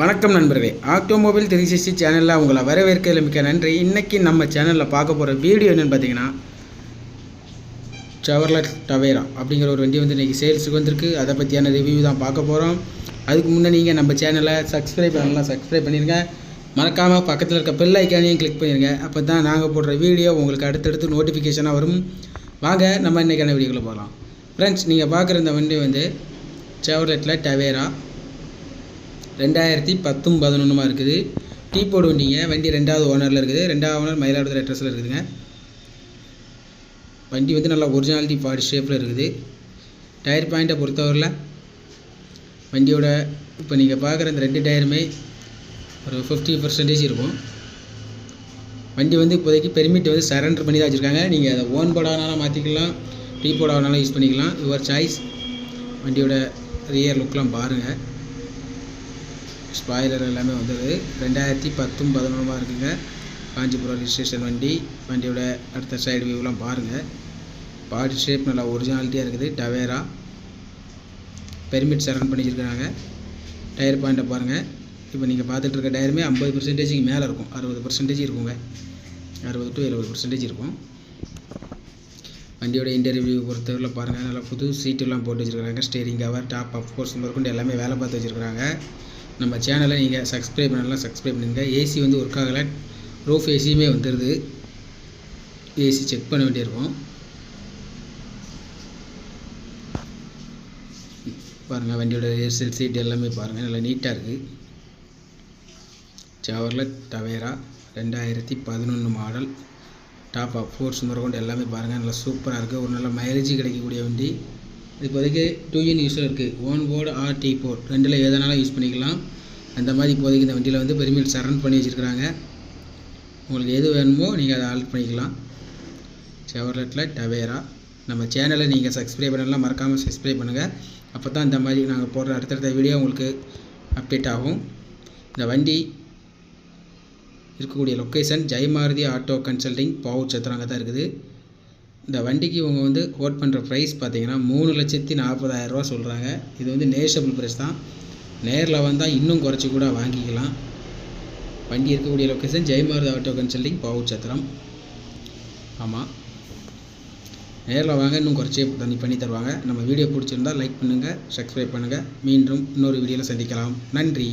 வணக்கம் நண்பர்களே. Automobile three sixty சேனலில் உங்களை வரவேற்க மிக்க நன்றி. இன்றைக்கி நம்ம சேனலில் பார்க்க போகிற வீடியோ என்னென்னு பார்த்தீங்கன்னா சவர்லட் டவேரா அப்படிங்கிற ஒரு வண்டி வந்து இன்றைக்கி சேல்ஸுக்கு வந்திருக்கு. அதை பற்றியான ரிவ்யூ தான் பார்க்க போகிறோம் அதுக்கு முன்னே நீங்கள் நம்ம சேனலை சப்ஸ்கிரைப் பண்ணலாம். சப்ஸ்கிரைப் பண்ணிடுங்க மறக்காமல் பக்கத்தில் இருக்க பெல் ஐக்கானையும் கிளிக் பண்ணிடுங்க அப்போ தான் நாங்கள் போடுற வீடியோ உங்களுக்கு அடுத்தடுத்து நோட்டிஃபிகேஷனாக வரும். வாங்க நம்ம இன்றைக்கான வீடியோக்குள்ளே போகலாம் ஃப்ரெண்ட்ஸ் நீங்கள் பார்க்குற இந்த வண்டி வந்து செவர்லெட்டில் டவேரா ரெண்டாயிரத்தி பத்தும் பதினொன்றுமா இருக்குது டீ போர்டு வண்டிங்க வண்டி ரெண்டாவது ஓனரில் இருக்குது. ரெண்டாவது ஓனர் மயிலாடுதுறை அட்ரஸில் இருக்குதுங்க. வண்டி வந்து நல்லா ஒரிஜினாலிட்டி பாடி ஷேப்பில் இருக்குது. டயர் பாயிண்ட்டை பொறுத்தவரையில் வண்டியோட இப்போ நீங்கள் பார்க்குற இந்த ரெண்டு டயருமே ஒரு ஃபிஃப்டி பர்சன்டேஜ் இருக்கும். வண்டி வந்து இப்போதைக்கு பெர்மிட் வந்து சரண்டர் பண்ணி தான் வச்சுருக்காங்க. நீங்கள் அதை ஓன் போர்டானாலும் மாற்றிக்கலாம் டீ போர்டானாலும் யூஸ் பண்ணிக்கலாம். யுவர் சாய்ஸ் வண்டியோட ரியர் லுக்லாம் பாருங்கள் ஸ்பாய்லர் எல்லாமே வந்தது. ரெண்டாயிரத்தி பத்தும் பதினொன்றுமா இருக்குங்க. காஞ்சிபுரம் ரிஜிஸ்ட்ரேஷன் வண்டி. வண்டியோட அடுத்த சைடு வியூலாம் பாருங்கள் பாடி ஷேப் நல்லா ஒரிஜினாலிட்டியாக இருக்குது. டவேரா பெர்மிட் சரண் பண்ணி டயர் பாயிண்ட்டை பாருங்கள் இப்போ நீங்கள் பார்த்துட்டு இருக்க டயருமே ஐம்பது பர்சன்டேஜுக்கு மேலே இருக்கும். அறுபது பர்சன்டேஜ் இருக்குங்க. அறுபது டு எழுபது பர்சன்டேஜ் இருக்கும். வண்டியோட இன்டர்வியூ பொறுத்தவரையில் பாருங்கள் நல்லா புது சீட்டெல்லாம் போட்டு வச்சுருக்காங்க steering cover top up course முதற்கொண்டு எல்லாமே வேலை பார்த்து வச்சுருக்காங்க நம்ம சேனலை நீங்கள் சப்ஸ்கிரைப் பண்ணலாம் சப்ஸ்கிரைப் பண்ணுங்கள் ஏசி வந்து ஒர்க் ஆகலை. ரூஃப் ஏசியுமே வந்துடுது ஏசி செக் பண்ண வேண்டியிருக்கும். பாருங்கள் வண்டியோட ஏர்செல் சீட் எல்லாமே பாருங்கள் நல்லா நீட்டாக இருக்குது ஜவர்லட் டவேரா ரெண்டாயிரத்தி பதினொன்று மாடல் டாப் அப் ஃபோர்ஸ் முதற்கொண்டு எல்லாமே பாருங்கள் நல்லா சூப்பராக இருக்குது ஒரு நல்ல மைலேஜ் கிடைக்கக்கூடிய வண்டி. இப்போதைக்கு டூ இன் யூஸில் இருக்குது on board or T board ரெண்டில் எதனாலும் யூஸ் பண்ணிக்கலாம். அந்த மாதிரி இப்போதைக்கு இந்த வண்டியில் வந்து பெருமையில் சரண் பண்ணி வச்சுருக்குறாங்க. உங்களுக்கு எது வேணுமோ நீங்கள் அதை ஆல்ட் பண்ணிக்கலாம். செவர்லெட்டில் டவேரா நம்ம சேனலை நீங்கள் சப்ஸ்கிரைப் பண்ணலாம். மறக்காமல் சப்ஸ்கிரைப் பண்ணுங்கள் அப்போ தான் இந்த மாதிரி நாங்கள் போடுற அடுத்தடுத்த வீடியோ உங்களுக்கு அப்டேட் ஆகும். இந்த வண்டி இருக்கக்கூடிய location Jayamaruthi auto consulting Pavoor சத்திரங்க தான் இருக்குது. இந்த வண்டிக்கு இவங்க வந்து கோட் பண்ணுற ப்ரைஸ் பார்த்தீங்கன்னா மூணு லட்சத்தி நாற்பதாயிரரூவா சொல்கிறாங்க இது வந்து நேஷபிள் ப்ரைஸ் தான். நேரில் வந்தால் இன்னும் குறைச்சி கூட வாங்கிக்கலாம். வண்டி இருக்கக்கூடிய location Jayamaruthi auto consulting Pavoorchatram. ஆமாம் நேரில் வாங்க இன்னும் குறைச்சி தண்ணி பண்ணி தருவாங்க. நம்ம வீடியோ பிடிச்சிருந்தால் லைக் பண்ணுங்கள் சப்ஸ்கிரைப் பண்ணுங்கள் மீண்டும் இன்னொரு வீடியோவில் சந்திக்கலாம். நன்றி.